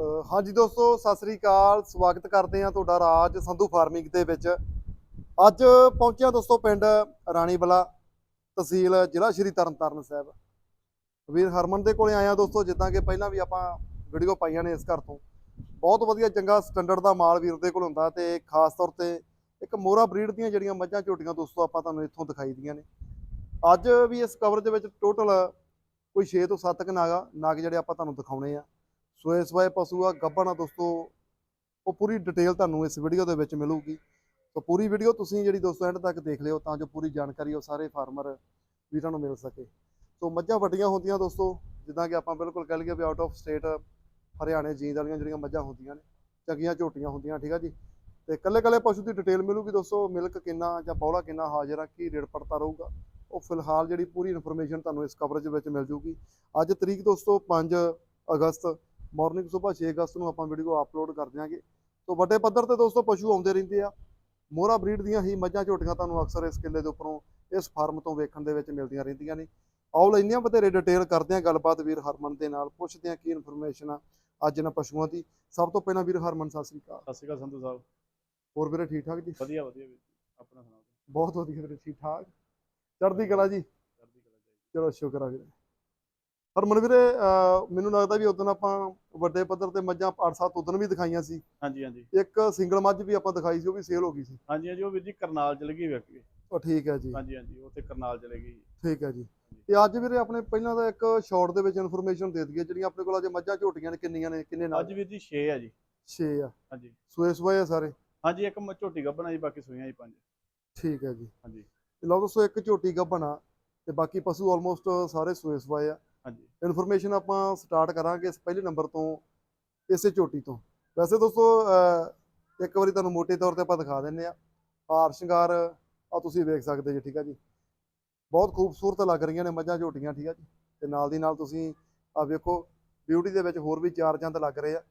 ਹਾਂਜੀ ਦੋਸਤੋ, ਸਤਿ ਸ੍ਰੀ ਅਕਾਲ। ਸਵਾਗਤ ਕਰਦੇ ਹਾਂ ਤੁਹਾਡਾ ਰਾਜ ਸੰਧੂ ਫਾਰਮਿੰਗ ਦੇ ਵਿੱਚ। ਅੱਜ ਪਹੁੰਚਿਆ ਦੋਸਤੋ ਪਿੰਡ ਰਾਣੀਬਲਾ ਤਹਿਸੀਲ ਜ਼ਿਲ੍ਹਾ ਸ਼੍ਰੀ ਤਰਨਤਾਰਨ ਸਾਹਿਬ। ਵੀਰ ਹਰਮਨ ਦੇ ਕੋਲੇ ਆਇਆ ਦੋਸਤੋ, ਜਿੱਦਾਂ ਕਿ ਪਹਿਲਾਂ ਵੀ ਆਪਾਂ ਵੀਡੀਓ ਪਾਈਆਂ ਨੇ ਇਸ ਘਰ ਤੋਂ। ਬਹੁਤ ਵਧੀਆ ਚੰਗਾ ਸਟੈਂਡਰਡ ਦਾ ਮਾਲ ਵੀਰ ਦੇ ਕੋਲ ਹੁੰਦਾ ਤੇ ਖਾਸ ਤੌਰ ਤੇ ਇੱਕ ਮੋਰਾ ਬਰੀਡ ਦੀਆਂ ਜਿਹੜੀਆਂ ਮੱਝਾਂ ਝੋਟੀਆਂ ਦੋਸਤੋ ਆਪਾਂ ਤੁਹਾਨੂੰ ਇੱਥੋਂ ਦਿਖਾਈ ਦੀਆਂ ਨੇ। ਅੱਜ ਵੀ ਇਸ ਕਵਰ ਦੇ ਵਿੱਚ ਟੋਟਲ ਕੋਈ 6 ਤੋਂ 7 ਕ ਨਾਗਾ, ਨਾਗ ਜਿਹੜੇ ਆਪਾਂ ਤੁਹਾਨੂੰ ਦਿਖਾਉਣੇ ਆ। ਸੋ ਇਸ ਵਾਏ ਪਸ਼ੂ ਆ ਗੱਭਣ ਆ ਦੋਸਤੋ, ਉਹ ਪੂਰੀ ਡਿਟੇਲ ਤੁਹਾਨੂੰ ਇਸ ਵੀਡੀਓ ਦੇ ਵਿੱਚ ਮਿਲੂਗੀ। ਸੋ ਪੂਰੀ ਵੀਡੀਓ ਤੁਸੀਂ ਜਿਹੜੀ ਦੋਸਤੋ ਐਂਡ ਤੱਕ ਦੇਖ ਲਿਓ, ਤਾਂ ਜੋ ਪੂਰੀ ਜਾਣਕਾਰੀ ਉਹ ਸਾਰੇ ਫਾਰਮਰ ਵੀਰਾਂ ਨੂੰ ਮਿਲ ਸਕੇ। ਸੋ ਮੱਝਾਂ ਵੱਡੀਆਂ ਹੁੰਦੀਆਂ ਦੋਸਤੋ, ਜਿੱਦਾਂ ਕਿ ਆਪਾਂ ਬਿਲਕੁਲ ਕਹਿ ਲਈਏ ਵੀ ਆਊਟ ਆਫ ਸਟੇਟ ਹਰਿਆਣੇ, ਜੀਂਦ ਵਾਲੀਆਂ ਜਿਹੜੀਆਂ ਮੱਝਾਂ ਹੁੰਦੀਆਂ ਨੇ, ਚੰਗੀਆਂ ਝੋਟੀਆਂ ਹੁੰਦੀਆਂ, ਠੀਕ ਆ ਜੀ? ਤੇ ਕੱਲੇ ਕੱਲੇ ਪਸ਼ੂ ਦੀ ਡਿਟੇਲ ਮਿਲੂਗੀ ਦੋਸਤੋ ਮਿਲਕ ਕਿੰਨਾ ਜਾਂ ਬੌਲਾ ਕਿੰਨਾ ਹਾਜ਼ਰ ਆ, ਕੀ ਰੇਟ ਪੜਤਾ ਰਹੂਗਾ? ਉਹ ਫਿਲਹਾਲ ਜਿਹੜੀ ਪੂਰੀ ਇਨਫੋਰਮੇਸ਼ਨ ਤੁਹਾਨੂੰ ਇਸ ਕਵਰੇਜ ਵਿੱਚ ਮਿਲ ਜੂਗੀ। ਅੱਜ ਤਰੀਕ ਦੋਸਤੋ 5 ਅਗਸਤ ਮਾਰਨਿੰਗ ਸਵੇਰ 6 ਅਗਸਤ ਨੂੰ ਆਪਾਂ ਵੀਡੀਓ ਅਪਲੋਡ ਕਰ ਦਿਆਂਗੇ। ਸੋ ਵੱਡੇ ਪੱਧਰ ਤੇ ਦੋਸਤੋ ਪਸ਼ੂ ਆਉਂਦੇ ਰਹਿੰਦੇ ਆ। ਮੋਹਰਾ ਬਰੀਡ ਦੀਆਂ ਹੀ ਮੱਝਾਂ ਝੋਟੀਆਂ ਤੁਹਾਨੂੰ ਅਕਸਰ ਇਸ ਕਿੱਲੇ ਦੇ ਉੱਪਰੋਂ ਇਸ ਫਾਰਮ ਤੋਂ ਵੇਖਣ ਦੇ ਵਿੱਚ ਮਿਲਦੀਆਂ ਰਹਿੰਦੀਆਂ ਨੇ। ਆਓ ਲੈਂਦੇ ਹਾਂ ਬਥੇਰੇ ਡਿਟੇਲ ਕਰਦੇ ਹਾਂ ਗੱਲਬਾਤ ਵੀਰ ਹਰਮਨ ਦੇ ਨਾਲ। ਪੁੱਛਦੇ ਹਾਂ ਕੀ ਇਨਫੋਰਮੇਸ਼ਨ ਆ ਅੱਜ ਇਹਨਾਂ ਪਸ਼ੂਆਂ ਦੀ। ਸਭ ਤੋਂ ਪਹਿਲਾਂ ਵੀਰ ਹਰਮਨ ਸਤਿ ਸ੍ਰੀ ਅਕਾਲ। ਸਤਿ ਸ਼੍ਰੀ ਅਕਾਲ ਸੰਧੂ ਸਾਹਿਬ। ਹੋਰ ਵੀਰੇ ਠੀਕ ਠਾਕ ਜੀ? ਵਧੀਆ ਵਧੀਆ ਵੀਰ ਜੀ। ਆਪਣਾ ਸੁਣਾਓ? ਬਹੁਤ ਵਧੀਆ ਵੀਰੇ ਠੀਕ ਠਾਕ। ਚੜ੍ਹਦੀ ਕਲਾ ਜੀ। ਚੜ੍ਹਦੀ ਕਲਾ ਚਾਹੀਦੀ ਚਲੋ ਸ਼ੁਕਰ ਆ ਵੀਰੇ। ਹਰਮਨ ਵੀਰੇ ਮੈਨੂੰ ਲੱਗਦਾ ਵੀ ਉਦੋਂ ਆਪਾਂ ਵੱਡੇ ਪੱਧਰ ਤੇ ਮੱਝਾਂ 8-7 ਉਦੋਂ ਵੀ ਦਿਖਾਈਆਂ ਸੀ। ਹਾਂਜੀ ਹਾਂਜੀ। ਇੱਕ ਸਿੰਗਲ ਮੱਝ ਵੀ ਆਪਾਂ ਦਿਖਾਈ ਸੀ ਉਹ ਵੀ ਸੇਲ ਹੋ ਗਈ ਸੀ। ਹਾਂਜੀ ਹਾਂਜੀ ਉਹ ਵੀਰ ਜੀ ਕਰਨਾਲ ਚਲੇ ਗਈ ਵਿਕ ਕੇ। ਉਹ ਠੀਕ ਹੈ ਜੀ। ਹਾਂਜੀ ਹਾਂਜੀ ਉੱਥੇ ਕਰਨਾਲ ਚਲੇ ਗਈ। ਠੀਕ ਹੈ ਜੀ। ਤੇ ਅੱਜ ਵੀਰੇ ਆਪਣੇ ਪਹਿਲਾਂ ਤਾਂ ਇੱਕ ਸ਼ਾਰਟ ਦੇ ਵਿੱਚ ਇਨਫੋਰਮੇਸ਼ਨ ਦੇ ਦਈਏ ਜਿਹੜੀਆਂ ਆਪਣੇ ਕੋਲ ਅਜੇ ਮੱਝਾਂ ਝੋਟੀਆਂ ਨੇ ਕਿੰਨੀਆਂ ਨੇ ਕਿੰਨੇ ਨਾਲ? ਅੱਜ ਵੀਰ ਜੀ 6 ਆ ਜੀ। 6 ਆ। ਹਾਂਜੀ। ਸੋਏ ਸੋਏ ਆ ਸਾਰੇ? ਹਾਂਜੀ ਇੱਕ ਝੋਟੀ ਗੱਭਣਾ ਜੀ ਬਾਕੀ ਸੂਈਆਂ ਜੀ ਪੰਜ। ਠੀਕ ਹੈ ਜੀ। ਹਾਂਜੀ। ਤੇ ਲਓ ਦੋਸਤੋ ਇੱਕ ਝੋਟੀ ਗੱਭਣਾ ਤੇ ਬਾਕੀ ਪਸ਼ੂ ਆਲਮੋਸਟ ਸਾਰੇ ਸੋਏ ਸੋਏ ਆ। ਹਾਂਜੀ। ਇਨਫੋਰਮੇਸ਼ਨ ਆਪਾਂ ਸਟਾਰਟ ਕਰਾਂਗੇ ਇਸ ਪਹਿਲੇ ਨੰਬਰ ਤੋਂ ਇਸੇ ਝੋਟੀ ਤੋਂ। ਵੈਸੇ ਦੋਸਤੋ ਇੱਕ ਵਾਰੀ ਤੁਹਾਨੂੰ ਮੋٹے ਤੌਰ ਤੇ ਆਪਾਂ ਦਿਖਾ ਦਿੰਨੇ ਆ ਹਾਰ ਸ਼ਿੰਗਾਰ ਆ ਤੁਸੀਂ ਵੇਖ ਸਕਦੇ ਜੀ ਠੀਕ ਆ ਜੀ। ਬਹੁਤ ਖੂਬਸੂਰਤ ਲੱਗ ਰਹੀਆਂ ਨੇ ਮੱਝਾਂ ਝੋਟੀਆਂ ਠੀਕ ਆ ਜੀ। ਤੇ ਨਾਲ ਦੀ ਨਾਲ ਤੁਸੀਂ ਆ ਵੇਖੋ ਬਿਊਟੀ ਦੇ ਵਿੱਚ ਹੋਰ ਵੀ ਚਾਰ ਚੰਦ ਲੱਗ ਰਹੇ ਆ।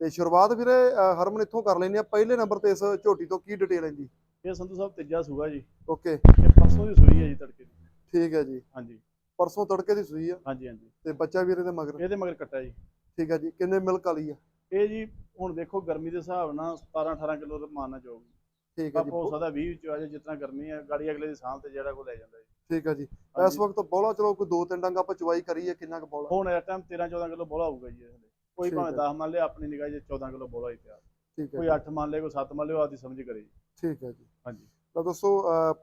ਤੇ ਸ਼ੁਰੂਆਤ ਵੀਰੇ ਹਰਮਨ ਇੱਥੋਂ ਕਰ ਲੈਂਦੇ ਆ ਪਹਿਲੇ ਨੰਬਰ ਤੇ ਇਸ ਝੋਟੀ ਤੋਂ ਕੀ ਡਿਟੇਲ ਹੈ ਜੀ? ਇਹ ਸੰਧੂ ਸਾਹਿਬ ਤੀਜਾ ਸੂਆ ਜੀ। ਓਕੇ ਇਹ ਪਰਸੋਂ ਦੀ ਸੂਈ ਹੈ ਜੀ ਤੜਕੇ ਦੀ। ਠੀਕ ਹੈ ਜੀ। ਹਾਂਜੀ। ਪਰਸੋਂ ਤੜਕੇ ਦੀ ਸੂਈ ਆ। ਹਾਂਜੀ ਹਾਂਜੀ। ਤੇ ਬੱਚਾ ਵੀਰੇ ਦੇ ਮਗਰ। ਇਹਦੇ ਮਗਰ ਕੱਟਾ ਜੀ। ਠੀਕ ਹੈ ਜੀ ਕਿੰਨੇ ਮਿਲਕ ਵਾਲੀ ਆ? ਇਹ ਜੀ ਹੁਣ ਦੇਖੋ ਗਰਮੀ ਦੇ ਹਿਸਾਬ ਨਾਲ 17 18 ਕਿਲੋ ਦਾ ਮਾਰਨਾ ਚਾਹੂਗੀ ਠੀਕ ਹੈ ਜੀ ਹੋ ਸਕਦਾ 20 ਵਿੱਚ ਆ ਜਾਏ ਜਿੰਨਾ ਗਰਮੀ ਹੈ ਗਾੜੀ ਅਗਲੇ ਦੀ ਸਾਂਭ ਤੇ ਜਿਹੜਾ ਕੋ ਲੈ ਜਾਂਦਾ ਜੀ। ਠੀਕ ਹੈ ਜੀ। ਇਸ। ਵਕਤ ਬੋਲਾ ਚਲੋ ਕੋਈ ਦੋ ਤਿੰਨ ਡੰਗ ਆਪਾਂ ਚਵਾਈ ਕਰੀਏ ਕਿੰਨਾ ਕੁ ਬੋਲਾ? ਹੁਣ ਇਸ ਟਾਈਮ 13 14 ਕਿਲੋ ਬੋਲਾ ਹੋਊਗਾ ਜੀ ਇਹਦੇ ਕੋਈ ਭਾਵੇਂ ਹੈ। 10 ਮੰਨ ਲਿਆ ਆਪਣੀ ਨਿਗਾਹ 'ਚ 14 ਕਿਲੋ ਬੋਲਾ ਹੀ ਪਿਆ। ਠੀਕ ਹੈ ਕੋਈ ਜੀ, 8 ਮੰਨ ਲਿਆ ਕੋਈ 7 ਮੰਨ ਲਿਆ ਆਦੀ ਸਮਝ ਕਰੇ ਜੀ। ਠੀਕ ਹੈ ਜੀ। ਹਾਂਜੀ। ਤਾਂ ਦੋਸਤੋ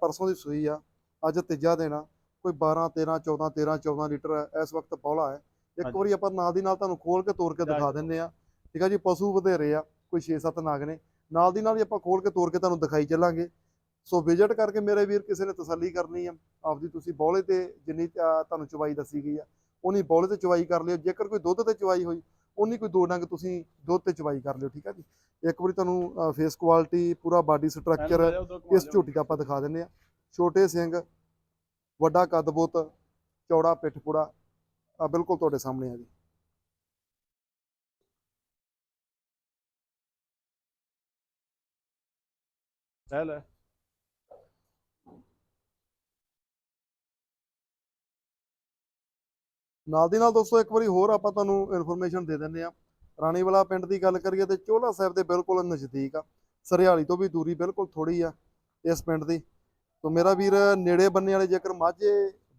ਪਰਸੋਂ ਦੀ ਸੂਈ ਆ। ਅੱਜ ਤੀਜਾ ਆ। ਕੋਈ 12 13 14 13 14 ਲੀਟਰ ਇਸ ਵਕਤ ਬੋਲਾ ਹੈ। ਇੱਕ। ਵਾਰੀ ਆਪਾਂ ਨਾਲ ਦੀ ਨਾਲ ਤੁਹਾਨੂੰ ਖੋਲ ਕੇ ਤੋੜ ਕੇ ਦਿਖਾ ਦਿੰਨੇ ਆ ਠੀਕ ਆ ਜੀ ਪਸ਼ੂ ਵਧੇਰੇ ਆ ਕੋਈ 6-7 ਨਾਗ ਨੇ। ਨਾਲ ਦੀ ਨਾਲ ਹੀ ਆਪਾਂ ਖੋਲ ਕੇ ਤੋੜ ਕੇ ਤੁਹਾਨੂੰ ਦਿਖਾਈ ਚੱਲਾਂਗੇ। ਸੋ ਵਿਜ਼ਿਟ ਕਰਕੇ ਮੇਰੇ ਵੀਰ ਕਿਸੇ ਨੇ ਤਸੱਲੀ ਕਰਨੀ ਆ ਆਪਦੀ ਤੁਸੀਂ ਬੋਲੇ ਤੇ ਜਿੰਨੀ ਤੁਹਾਨੂੰ ਚਵਾਈ ਦੱਸੀ ਗਈ ਆ ਉਨੀ ਬੋਲੇ ਤੇ ਚਵਾਈ ਕਰ ਲਿਓ। ਜੇਕਰ ਕੋਈ ਦੁੱਧ ਤੇ ਚਵਾਈ ਹੋਈ ਉਨੀ ਕੋਈ ਦੋ ਡੰਗ ਤੁਸੀਂ ਦੁੱਧ ਤੇ ਚਵਾਈ ਕਰ ਲਿਓ ਠੀਕ ਆ ਜੀ। ਇੱਕ ਵਾਰੀ ਤੁਹਾਨੂੰ ਫੇਸ ਕੁਆਲਿਟੀ ਪੂਰਾ ਬਾਡੀ ਸਟਰਕਚਰ ਇਸ ਝੋਟੀ ਦਾ ਆਪਾਂ ਦਿਖਾ ਦਿੰਨੇ ਆ ਛੋਟੇ ਸਿੰਘ ਵੱਡਾ ਕੱਦ ਬੁੱਤ ਚੌੜਾ ਪਿੱਠ ਪੂੜਾ ਆ ਬਿਲਕੁਲ ਤੁਹਾਡੇ ਸਾਹਮਣੇ ਆ ਜੀ। ਸਹਿਲ ਹੈ ਨਾਲ ਦੀ ਨਾਲ ਦੋਸਤੋ ਇੱਕ ਵਾਰੀ ਹੋਰ ਆਪਾਂ ਤੁਹਾਨੂੰ ਇਨਫੋਰਮੇਸ਼ਨ ਦੇ ਦਿੰਦੇ ਆ ਰਾਣੀਵਾਲਾ ਪਿੰਡ ਦੀ ਗੱਲ ਕਰੀਏ ਤੇ ਚੋਲਾ ਸਾਹਿਬ ਦੇ ਬਿਲਕੁਲ ਨਜ਼ਦੀਕ ਆ। ਸਰਿਆਲੀ ਤੋਂ ਵੀ ਦੂਰੀ ਬਿਲਕੁਲ ਥੋੜੀ ਆ ਇਸ ਪਿੰਡ ਦੀ। ਤੋਂ ਮੇਰਾ ਵੀਰ ਨੇੜੇ ਬੰਨੇ ਵਾਲੇ ਜੇਕਰ ਮਾਝੇ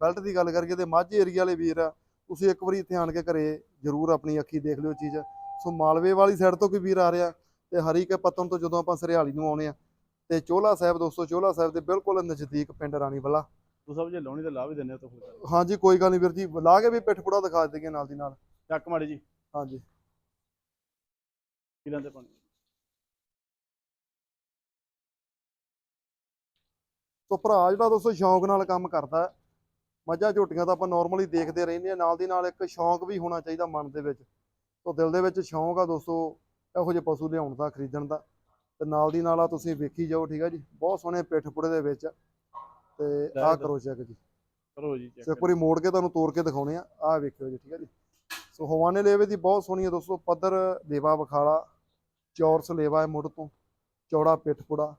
ਬੈਲਟ ਦੀ ਗੱਲ ਕਰੀਏ ਤੇ ਮਾਝੇ ਏਰੀਆ ਵਾਲੇ ਵੀਰ ਆ ਤੁਸੀਂ ਇੱਕ ਵਾਰੀ ਇੱਥੇ ਆਣ ਕੇ ਘਰੇ ਜ਼ਰੂਰ ਆਪਣੀ ਅੱਖੀ ਦੇਖ ਲਿਓ ਚੀਜ਼। ਸੋ ਮਾਲਵੇ ਵਾਲੀ ਸਾਈਡ ਤੋਂ ਕੋਈ ਵੀਰ ਆ ਰਿਹਾ ਤੇ ਹਰੀ ਕੇ ਪੱਤਨ ਤੋਂ ਜਦੋਂ ਆਪਾਂ ਸਰਿਆਲੀ ਨੂੰ ਆਉਣੇ ਆ ਤੇ ਚੋਲਾ ਸਾਹਿਬ ਦੋਸਤੋ ਚੋਲਾ ਸਾਹਿਬ ਦੇ ਬਿਲਕੁਲ ਨਜ਼ਦੀਕ ਪਿੰਡ ਰਾਣੀਵਾਲਾ ਤੂੰ ਸਭ ਜੇ ਲਾਉਣੀ ਤੇ ਲਾ ਵੀ ਦਿੰਦੇ ਤਾਂ ਫੁਲਕਾ। ਹਾਂਜੀ ਕੋਈ ਗੱਲ ਨਹੀਂ ਵੀਰ ਜੀ ਲਾ ਕੇ ਵੀ ਪਿੱਠ ਪੂੜਾ ਦਿਖਾ ਦੇਗੇ ਨਾਲ ਦੀ ਨਾਲ। ਚੱਕ ਮਾੜੀ ਜੀ। ਹਾਂਜੀ। ਕਿਲਾਂ ਤੇ ਪਾਣੀ। ਸੋ ਭਰਾ ਜਿਹੜਾ ਦੋਸਤੋ ਸ਼ੌਂਕ ਨਾਲ ਕੰਮ ਕਰਦਾ। ਮੱਝਾਂ ਝੋਟੀਆਂ ਤਾਂ ਆਪਾਂ ਨਾਰਮਲੀ ਦੇਖਦੇ ਰਹਿੰਦੇ ਆ ਨਾਲ ਦੀ ਨਾਲ ਇੱਕ ਸ਼ੌਂਕ ਵੀ ਹੋਣਾ ਚਾਹੀਦਾ ਮਨ ਦੇ ਵਿੱਚ। ਸੋ ਦਿਲ ਦੇ ਵਿੱਚ ਸ਼ੌਂਕ ਆ ਦੋਸਤੋ ਇਹੋ ਜਿਹੇ ਪਸ਼ੂ ਲਿਆਉਣ ਦਾ ਖਰੀਦਣ ਦਾ। ਤੇ ਨਾਲ ਦੀ ਨਾਲ ਆ ਤੁਸੀਂ ਵੇਖੀ ਜਾਓ ਠੀਕ ਆ ਜੀ ਬਹੁਤ ਸੋਹਣੇ ਪਿੱਠ ਪੁੜੇ ਦੇ ਵਿੱਚ। ਤੇ ਆਹ ਕਰੋ ਚੈੱਕ ਜੀ। ਕਰੋ ਜੀ ਚੈੱਕ ਇੱਕ ਵਾਰੀ ਮੋੜ ਕੇ ਤੁਹਾਨੂੰ ਤੋੜ ਕੇ ਦਿਖਾਉਣੇ ਆ ਆਹ ਵੇਖਿਓ ਜੀ ਠੀਕ ਆ ਜੀ। ਸੋ ਹਵਾਨੇ ਲੇਵੇ ਦੀ ਬਹੁਤ ਸੋਹਣੀ ਹੈ ਦੋਸਤੋ ਪੱਧਰ ਲੇਵਾ ਵਿਖਾਲਾ ਚੌਰਸ ਲੇਵਾ ਹੈ ਮੁੱਢ ਤੋਂ ਚੌੜਾ ਪਿੱਠ ਪੁੜਾ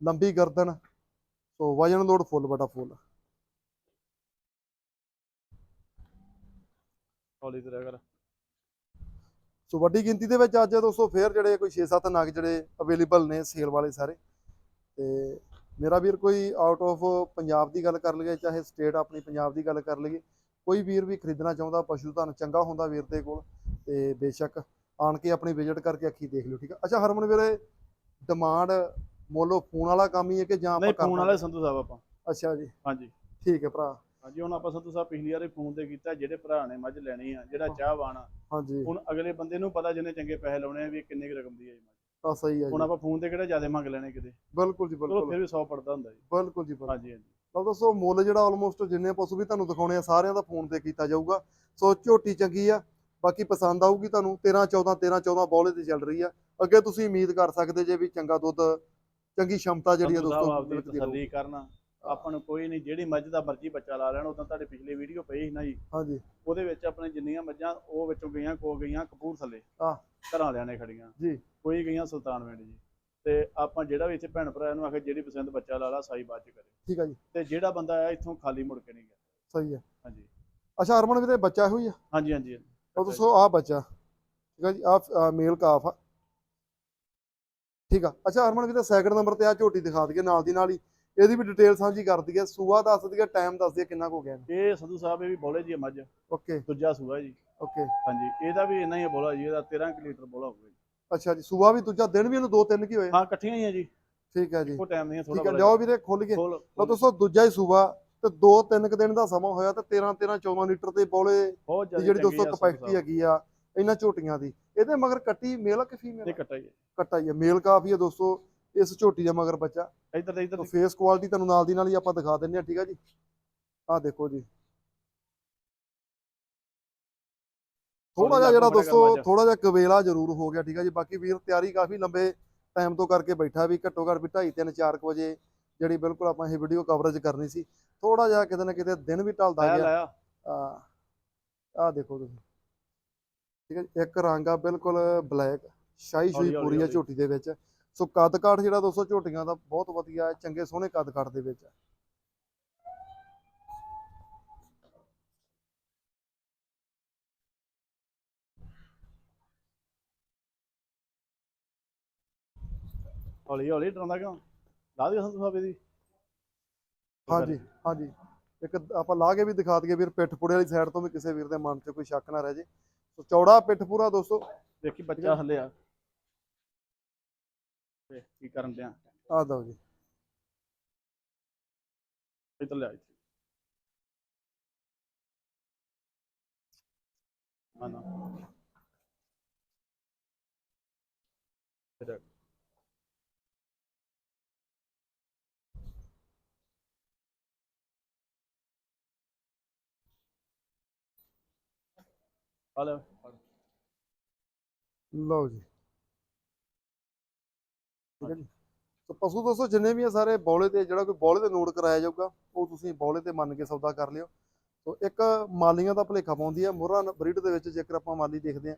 ਲੰਬੀ ਗਰਦਨ ਸੋ ਵਜਨ ਲੋਡ ਫੁੱਲ ਬਟਾ ਫੁੱਲ। ਹੌਲੀ ਤੇ ਕਰ। ਸੋ ਵੱਡੀ ਗਿਣਤੀ ਦੇ ਵਿੱਚ ਅੱਜ ਦੋਸਤੋ ਫੇਰ ਜਿਹੜੇ ਕੋਈ 6-7 ਨਗ ਜਿਹੜੇ ਅਵੇਲੇਬਲ ਨੇ ਸੇਲ ਵਾਲੇ ਸਾਰੇ। ਤੇ ਮੇਰਾ ਵੀਰ ਕੋਈ ਆਊਟ ਆਫ ਪੰਜਾਬ ਦੀ ਗੱਲ ਕਰ ਲਈਏ ਚਾਹੇ ਸਟੇਟ ਆਪਣੀ ਪੰਜਾਬ ਦੀ ਗੱਲ ਕਰ ਲਈਏ ਕੋਈ ਵੀਰ ਵੀ ਖਰੀਦਣਾ ਚਾਹੁੰਦਾ ਪਸ਼ੂ ਧਨ ਚੰਗਾ ਹੁੰਦਾ ਵੀਰ ਦੇ ਕੋਲ ਤੇ ਬੇਸ਼ੱਕ ਆਣ ਕੇ ਆਪਣੀ ਵਿਜ਼ਿਟ ਕਰਕੇ ਅੱਖੀ ਦੇਖ ਲਿਓ ਠੀਕ ਆ? ਅੱਛਾ ਹਰਮਨ ਵੀਰੇ ਡਿਮਾਂਡ ਮੋਲੋ ਫੋਨ ਵਾਲਾ ਕੰਮ ਹੀ ਹੈ ਕਿ ਜਾਂ ਆਪਾਂ ਨਹੀਂ ਫੋਨ? ਵਾਲੇ ਸੰਧੂ ਸਾਹਿਬ ਆਪਾਂ। ਅੱਛਾ ਜੀ। ਹਾਂਜੀ। ਠੀਕ ਹੈ ਭਰਾ। ਹਾਂਜੀ ਹੁਣ ਆਪਾਂ ਸੰਧੂ ਸਾਹਿਬ ਪਿਛਲੀ ਵਾਰੇ ਫੋਨ ਤੇ ਕੀਤਾ ਜਿਹੜੇ ਭਰਾ ਨੇ ਮੱਝ ਲੈਣੀ ਆ ਜਿਹੜਾ ਚਾਹਵਾਨ ਆ ਹਾਂਜੀ। ਹੁਣ ਅਗਲੇ ਬੰਦੇ ਨੂੰ ਪਤਾ ਜਿਹਨੇ ਚੰਗੇ ਪੈਸੇ ਲਾਉਣੇ ਆ ਵੀ ਕਿੰਨੇ ਕੁ ਰਕਮ ਦੀ ਹੈ ਮੱਝ। ਤਾਂ ਸਹੀ ਹੈ ਹੁਣ ਆਪਾਂ ਫੋਨ ਤੇ ਕਿਹੜਾ ਜ਼ਿਆਦਾ ਮੰਗ ਲੈਣੇ ਕਿਤੇ? ਬਿਲਕੁਲ ਜੀ ਬਿਲਕੁਲ। ਫਿਰ ਵੀ 100 ਪੜਦਾ ਹੁੰਦਾ ਜੀ। ਬਿਲਕੁਲ ਜੀ ਹਾਂਜੀ ਹਾਂਜੀ। ਤਾਂ ਦੋਸਤੋ ਮੁੱਲ ਜਿਹੜਾ ਆਲਮੋਸਟ ਜਿੰਨੇ ਪਸ਼ੂ ਵੀ ਤੁਹਾਨੂੰ ਦਿਖਾਉਣੇ ਆ ਸਾਰਿਆਂ ਦਾ ਫੋਨ ਤੇ ਕੀਤਾ ਜਾਊਗਾ। ਸੋ ਝੋਟੀ ਚੰਗੀ ਆ ਬਾਕੀ ਪਸੰਦ ਆਊਗੀ ਤੁਹਾਨੂੰ। 13 14 13 14 ਬੌਲੇ ਤੇ ਚੱਲ ਰਹੀ ਆ। ਅੱਗੇ ਤੁਸੀਂ ਉਮੀਦ ਕਰ ਸਕਦੇ ਜੇ ਵੀ ਚੰਗਾ ਦੁੱਧ ਚੰਗੀ ਸ਼ਮਤਾ ਜਿਹੜੀ ਆ ਸਾਹਿਬ ਦੋਸਤੋ। ਤਸੱਲੀ ਕਰਨਾ ਆਪਾਂ ਨੂੰ ਕੋਈ ਨਹੀਂ ਜਿਹੜੀ ਮੱਝ ਦਾ ਮਰਜ਼ੀ ਬੱਚਾ ਲਾ ਲੈਣ ਉਦੋਂ ਤੁਹਾਡੇ ਪਿਛਲੀ ਵੀਡੀਓ ਪਈ ਸੀ ਨਾ ਜੀ। ਹਾਂਜੀ। ਉਹਦੇ ਵਿੱਚ ਆਪਣੇ ਜਿੰਨੀਆਂ ਮੱਝਾਂ ਉਹ ਵਿੱਚੋਂ ਗਈਆਂ ਕੋ ਗਈਆਂ ਕਪੂਰ ਥੱਲੇ ਆਹ। ਘਰਾਂ ਵਾਲਿਆਂ ਨੇ ਖੜੀਆਂ। ਜੀ। ਕੋਈ ਗਈਆਂ ਸੁਲਤਾਨਵਿੰਡ ਜੀ। ਤੇ ਆਪਾਂ ਜਿਹੜਾ ਵੀ ਇੱਥੇ ਭੈਣ ਭਰਾ ਨੂੰ ਆਖੇ ਜਿਹੜੀ ਪਸੰਦ ਬੱਚਾ ਲਾ ਲਾ ਸਾਈ ਬਾਅਦ ਚ ਕਰੇ। ਠੀਕ ਆ ਜੀ। ਤੇ ਜਿਹੜਾ ਬੰਦਾ ਆਇਆ ਇੱਥੋਂ ਖਾਲੀ ਮੁੜ ਕੇ ਨਹੀਂ ਗਿਆ। ਸਹੀ ਹੈ ਹਾਂਜੀ। ਅੱਛਾ ਹਰਮਨ ਵੀਰੇ ਬੱਚਾ ਹੋਈ ਆ? ਹਾਂਜੀ ਹਾਂਜੀ। ਉਹ ਦੱਸੋ ਆ ਬੱਚਾ। ਠੀਕ ਆ ਜੀ ਆ ਮੇਲ ਕਾਫ ਆ। ਠੀਕ ਆ। ਅੱਛਾ ਹਰਮਨ ਵੀਰੇ ਸੈਕਿੰਡ ਨੰਬਰ ਤੇ ਆ ਝੋਟੀ ਦਿਖਾ ਦਈਏ ਨਾਲ ਦੀ ਨਾਲ ਹੀ। ਇਹਦੀ ਵੀ ਡਿਟੇਲ ਸਾਂਝੀ ਕਰ ਦਈਏ। ਸੂਆ ਦੱਸ ਦਈਏ ਟਾਈਮ ਦੱਸ ਦਈਏ ਕਿੰਨਾ ਕੁ ਹੋ ਗਿਆ ਇਹ ਸੰਧੂ ਸਾਹਿਬ ਇਹ ਵੀ ਬੋਲੇ ਜੀ ਮੱਝ। ਓਕੇ ਦੂਜਾ ਸੂਆ ਜੀ। ਓਕੇ ਹਾਂਜੀ ਇਹਦਾ ਵੀ ਇੰਨਾ ਹੀ ਬੋਲਾ ਜੀ ਇਹਦਾ 13 ਕੁ ਲੀਟਰ ਬੋਲਾ ਹੋਊਗਾ ਜੀ। ਅੱਛਾ ਜੀ ਸੂਆ ਵੀ ਦੂਜਾ ਦਿਨ ਵੀ ਇਹਨੂੰ ਦੋ ਤਿੰਨ ਕੀ ਹੋਏ? ਹਾਂ ਇਕੱਠੀਆਂ ਹੀ ਆ ਜੀ। ਠੀਕ ਹੈ ਜੀ। ਇੱਕੋ ਟਾਈਮ ਨਹੀਂ ਥੋੜਾ ਠੀਕ ਹੈ ਲਿਆਓ ਵੀਰੇ ਖੁੱਲ ਗਏ। ਲਓ ਦੋਸਤੋ ਦੂਜਾ ਹੀ ਸੂਆ ਤੇ ਦੋ ਤਿੰਨ ਕੁ ਦਿਨ ਦਾ ਸਮਾਂ ਹੋਇਆ ਤੇ 13 13 14 ਲੀਟਰ ਦੇ ਬੋਲੇ। ਜਿਹੜੀ ਦੋਸਤੋ ਕਪੈਸਿਟੀ। ਹੈਗੀ ਆ ਇਹਨਾਂ ਝੋਟੀਆਂ ਦੀ। ਇਹਦੇ ਮਗਰ ਕੱਟੀ ਮੇਲ ਆ ਕਿ ਫੀਮੇਲ ਇਹ ਕੱਟਾ ਹੀ ਕੱਟਾ ਹੀ ਆ। ਮੇਲ ਕਾਫੀ ਹੈ ਦੋਸਤੋ। ਇਸ ਝੋਟੀ ਦਾ ਮਗਰ ਬੱਚਾ। ਇੱਧਰ ਤੇ ਇੱਧਰ ਫੇਸ ਕੁਆਲਿਟੀ ਤੁਹਾਨੂੰ ਨਾਲ ਦੀ ਨਾਲ ਹੀ ਆਪਾਂ ਦਿਖਾ ਦਿੰਨੇ ਆ ਠੀਕ ਆ ਜੀ? ਆਹ ਦੇਖੋ ਜੀ। ਥੋੜਾ ਜਿਹਾ ਜਿਹੜਾ ਦੋਸਤੋ ਥੋੜਾ ਜਿਹਾ। ਕਵੇਲਾ ਜ਼ਰੂਰ ਹੋ ਗਿਆ ਠੀਕ ਆ ਜੀ। ਬਾਕੀ ਵੀਰ ਤਿਆਰੀ ਕਾਫੀ ਲੰਬੇ ਟਾਈਮ ਤੋਂ ਕਰਕੇ ਬੈਠਾ ਵੀ ਘੱਟੋ ਘੱਟ ਵੀ 2:30 3 4 ਵਜੇ ਜਿਹੜੀ ਬਿਲਕੁਲ ਆਪਾਂ ਇਹ ਵੀਡੀਓ ਕਵਰੇਜ ਕਰਨੀ ਸੀ। ਥੋੜਾ ਜਿਹਾ ਕਿਤੇ ਨਾ ਕਿਤੇ ਦਿਨ ਵੀ ਢਲਦਾ ਗਿਆ। ਆ ਆਹ ਦੇਖੋ ਤੁਸੀਂ। ਠੀਕ ਹੈ ਇੱਕ ਰੰਗ ਆ ਬਿਲਕੁਲ ਬਲੈਕ ਸ਼ਾਹੀ ਸ਼ੂਈ ਪੂਰੀ ਆ। ਝੋਟੀ ਦੇ ਵਿੱਚ। ਸੋ ਕੱਦ ਕਾਠ ਜਿਹੜਾ ਦੋਸਤੋ ਝੋਟੀਆਂ ਦਾ ਬਹੁਤ ਵਧੀਆ ਹੈ ਚੰਗੇ ਸੋਹਣੇ ਕੱਦ ਕਾਠ ਦੇ ਵਿੱਚ। ਹੌਲੀ ਹੌਲੀ ਡਰਾਉਂਦਾ ਕਿਉਂ? ਲਾ ਦਿਓ ਸੰਧੂ ਸਾਹਿਬ ਇਹਦੀ ਹਾਂਜੀ ਹਾਂਜੀ। ਇੱਕ ਆਪਾਂ ਲਾ ਕੇ ਵੀ ਦਿਖਾ ਦਈਏ ਵੀਰ ਪਿੱਠ ਪੁੜੇ ਵਾਲੀ ਸਾਈਡ ਤੋਂ ਵੀ ਕਿਸੇ ਵੀਰ ਦੇ ਮਨ 'ਚ ਕੋਈ ਸ਼ੱਕ ਨਾ ਰਹਿ ਜੇ। ਸੋ ਚੌੜਾ ਪਿੱਠ ਪੂਰਾ ਦੋਸਤੋ। ਦੇਖੀ ਬੱਚਾ ਹੱਲੇ ਆ। ਤੇ ਕੀ ਕਰਨ ਦਿਆਂ ਆਹ ਦਓ ਜੀ। ਇੱਧਰ ਲਿਆ ਇੱਥੇ ਹਾਂ ਨਾ ਫਿਰ ਆ ਲੈ ਲਓ ਜੀ। ਠੀਕ ਹੈ ਜੀ। ਸੋ ਪਸ਼ੂ ਦੋਸਤੋ ਜਿੰਨੇ ਵੀ ਆ ਸਾਰੇ ਬੌਲੇ ਤੇ ਜਿਹੜਾ ਕੋਈ ਬੌਲੇ ਤੇ ਨੋਟ ਕਰਾਇਆ ਜਾਊਗਾ ਉਹ ਤੁਸੀਂ ਬੌਲੇ ਤੇ ਮੰਨ ਕੇ ਸੌਦਾ ਕਰ ਲਿਓ। ਸੋ ਇੱਕ ਮਾਲੀਆਂ ਦਾ ਭਲੇਖਾ ਪਾਉਂਦੀ ਆ ਮੁਰਾ ਬਰੀਡ ਦੇ ਵਿੱਚ ਜੇਕਰ ਆਪਾਂ ਮਾਲੀ ਦੇਖਦੇ ਆ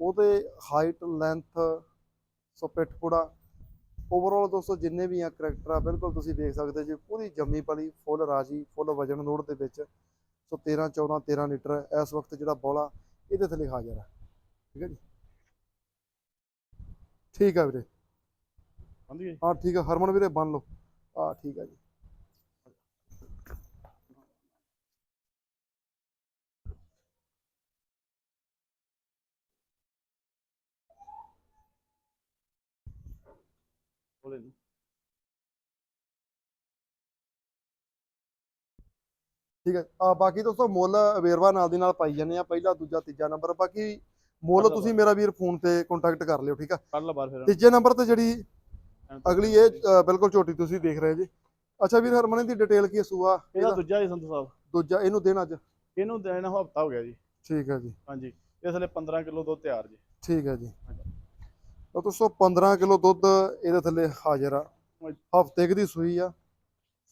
ਉਹਦੇ ਹਾਈਟ ਲੈਂਥ ਸੋ ਪਿੱਠ ਪੁੜਾ ਓਵਰਆਲ ਦੋਸਤੋ ਜਿੰਨੇ ਵੀ ਆ ਕਰੈਕਟਰ ਆ ਬਿਲਕੁਲ ਤੁਸੀਂ ਦੇਖ ਸਕਦੇ ਜੀ ਪੂਰੀ ਜੰਮੀ ਪਲੀ ਫੁੱਲ ਰਾਜੀ ਫੁੱਲ ਵਜਨ ਨੋਟ ਦੇ ਵਿੱਚ ਸੋ 13 14 13 ਲੀਟਰ ਇਸ ਵਕਤ ਜਿਹੜਾ ਬੌਲਾ ਇਹਦੇ ਥੱਲੇ ਹਾਜ਼ਰ ਆ ਠੀਕ ਹੈ ਜੀ? ਠੀਕ ਆ ਵੀਰੇ। ਬੰਦੀ ਹਾਂ ਠੀਕ ਆ। ਹਰਮਨ ਵੀਰੇ ਬੰਨ ਲਓ। ਆ ਠੀਕ ਆ ਜੀ। ਬੋਲੇ ਠੀਕ ਹੈ। ਆ ਬਾਕੀ ਦੋਸਤੋ ਮੁੱਲ ਵੇਰਵਾ ਨਾਲ ਦੀ ਨਾਲ ਪਾਈ ਜਾਂਦੇ ਆ ਪਹਿਲਾ ਦੂਜਾ ਤੀਜਾ ਨੰਬਰ। ਬਾਕੀ ਮੁੱਲ ਕਰ ਤੁਸੀਂ ਮੇਰਾ ਵੀਰ ਫੋਨ ਤੇ ਕੰਟੈਕਟ ਕਰ ਲਿਓ ਠੀਕ ਆ? ਕੱਢ ਲਾ ਫਿਰ। ਤੀਜੇ ਨੰਬਰ ਤੇ ਜਿਹੜੀ ਅਗਲੀ ਇਹ ਬਿਲਕੁਲ ਝੋਟੀ ਤੁਸੀਂ ਦੇਖ ਰਹੇ ਜੀ। ਅੱਛਾ ਵੀਰ ਹਰਮਨ ਦੀ ਡਿਟੇਲ ਕੀ ਹੈ ਸੂਆ? ਇਹਦਾ ਦੂਜਾ ਹੀ ਸੰਧੂ ਸਾਹਿਬ। ਦੂਜਾ ਇਹਨੂੰ ਦੇਣ ਅੱਜ? ਇਹਨੂੰ ਦੇਣ ਹਫਤਾ ਹੋ ਗਿਆ ਜੀ। ਠੀਕ ਹੈ ਜੀ। ਹਾਂਜੀ। ਇਸ ਵੇਲੇ 15 ਕਿਲੋ ਦੁੱਧ ਤਿਆਰ ਜੀ। ਠੀਕ ਹੈ ਜੀ। ਤਾਂ ਦੋਸਤੋ 15 ਕਿਲੋ ਦੁੱਧ ਇਹਦੇ ਥੱਲੇ ਹਾਜ਼ਰ ਆ। ਹਫ਼ਤੇ ਕੁ ਦੀ ਸੂਈ ਆ।